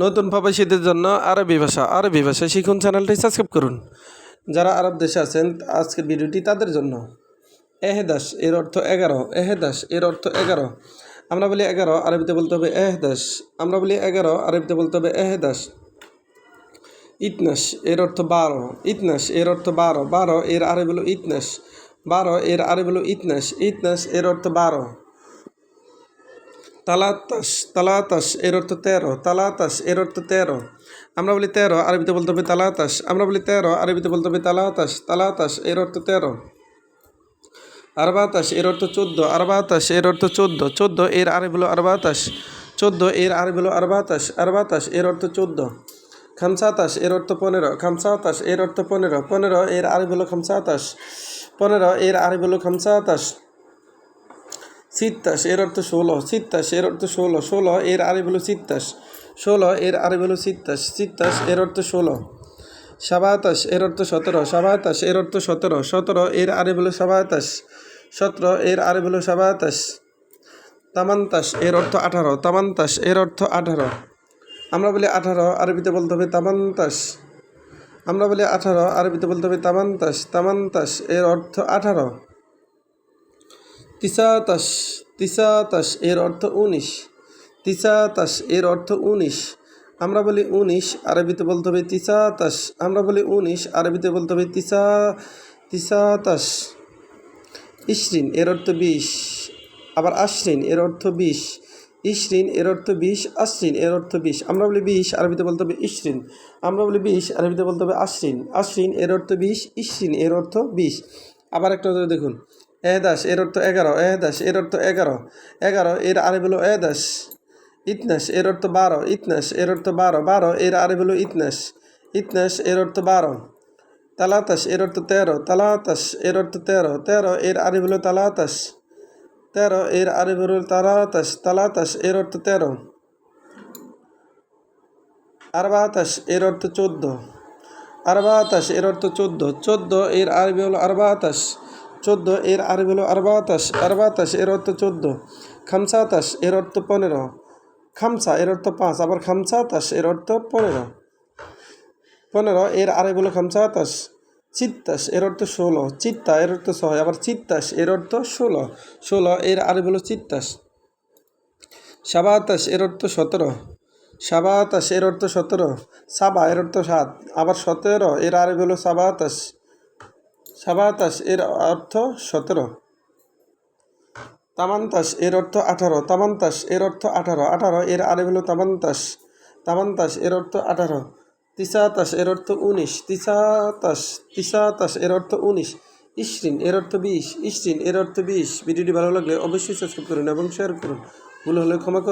নতুন প্রবাসীদের জন্য আরবি ভাষা আরবি ভাষা শিখুন, চ্যানেলটি সাবস্ক্রাইব করুন। যারা আরব দেশে আছেন, আজকের ভিডিওটি তাদের জন্য। এহেদাস, এর অর্থ এগারো। এহেদাস, এর অর্থ এগারো। আমরা বলি এগারো, আরবিতে বলতে হবে এহেদাস। আমরা বলি এগারো, আরবিতে বলতে হবে এহেদাস। ইতনাস, এর অর্থ বারো। ইতনাস, এর অর্থ বারো। বারো, এর আরে বলো ইতনাস। বারো, এর আরে বলো ইতনাস। ইতনাস, এর অর্থ বারো। তালাতাস তালাতাস, এর অর্থ তেরো, তালাতাস, এর অর্থ তেরো। আমরা বলি তেরো, আরবিতে বলতে হবে তালাতাস। আমরা বলি তেরো, আরবিতে বলতে হবে তালাতাস তালাতাস, এর অর্থ তেরো। আরবাতাস, এর অর্থ চোদ্দ, আরবাতাস, এর অর্থ চোদ্দ চোদ্দ এর আরবি হলো আরবাতাস, চোদ্দ এর আরবি হলো আরবাতাস আরবাতাস, এর অর্থ চোদ্দ। খামসাতাস, এর অর্থ পনেরো, খামসাতাস, এর অর্থ পনেরো পনেরো এর আরবি হলো খামসাতাস, পনেরো এর আরবি হলো খামসাতাস। সিত্তাস এর অর্থ ষোলো। সিত্তাস এর অর্থ ষোলো। ষোলো, এর আরবি হলো সিত্তাস ষোলো, এর আরবি হলো সিত্তাস সিত্তাস এর অর্থ ষোলো। সাবাতাস এর অর্থ সতেরো। সাবাতাস এর অর্থ সতেরো। সতেরো, এর আরবি হলো সাবাতাস সতেরো, এর আরবি হলো সাবাতাস তামান্তাস এর অর্থ আঠারো। তামান্তাস এর অর্থ আঠারো। আমরা বলি আঠারো, আরবিতে বলতে হবে তামান্তাস আমরা বলি আঠারো, আরবিতে বলতে হবে তামান্তাস তামান্তাস এর অর্থ আঠারো। তিসাতাস তিসাতাস এর অর্থ উনিশ। তিসাতাস এর অর্থ উনিশ। আমরা বলি উনিশ, আরবিতে বলতে হবে তিসাতাস আমরা বলি উনিশ, আরবিতে বলতে হবে তিসা তিসাতাস ইশরিন এর অর্থ বিশ, আবার আশ্রিন এর অর্থ বিশ। ইশরিন এর অর্থ বিশ, আশ্রিন এর অর্থ বিশ। আমরা বলি বিশ, আরবিতে বলতে হবে ইশরিন আমরা বলি বিশ, আরবিতে বলতে হবে আশ্রিন। আশ্রিন এর অর্থ বিশ ইশরিন এর অর্থ বিশ। আবার একটা উদাহরণ দেখুন এদাস এর অর্থ এগারো এদাস এর অর্থ এগারো এগারো এর আরবি হলো এদাস ইতনাস এর অর্থ বারো ইতনাস এর অর্থ বারো বারো এর আরবি হলো ইতনাস ইতনাস এর অর্থ বারো তালাতাস এর অর্থ তেরো তালাতাস এর অর্থ তেরো তেরো এর আরবি হলো তালাতাস তেরো এর আরবি হলো তালাতাস তালাতাস এর অর্থ তেরো আরবাতাস এর অর্থ চোদ্দ আরবাতাস এর অর্থ চোদ্দ চোদ্দ এর আরবি হলো আরবাতাস চোদ্দ এর আরবি হলো আরবাতাস আরবাতাস এর অর্থ চোদ্দ খামসাতাস এর অর্থ পনেরো খামসা এর অর্থ পাঁচ আবার খামসাতাস এর অর্থ পনেরো পনেরো এর আরবি হলো খামসাতাস চিত্তাস এর অর্থ ষোলো চিত্তা এর অর্থ ছয় আবার চিত্তাস এর অর্থ ষোলো ষোলো এর আরবি হলো চিত্তাস সাবাতাস এর অর্থ সতেরো সাবাতাস এর অর্থ সতেরো সাবা এর অর্থ সাত আবার সতেরো এর আরবি হলো সাবাতাস সাবাতাস এর অর্থ সতেরো। তামান্তাস এর অর্থ আঠারো। তামান্তাস এর অর্থ আঠারো। আঠারো এর আরবি হলো তামান্তাস। তামান্তাস এর অর্থ আঠারো। তিসাতাস এর অর্থ উনিশ। তিসাতাস তিসাতাস এর অর্থ উনিশ। ইশরিন এর অর্থ বিশ। ইশরিন এর অর্থ বিশ। ভিডিওটি ভালো লাগলে অবশ্যই সাবস্ক্রাইব করুন এবং শেয়ার করুন। ভুল হলে ক্ষমা করুন।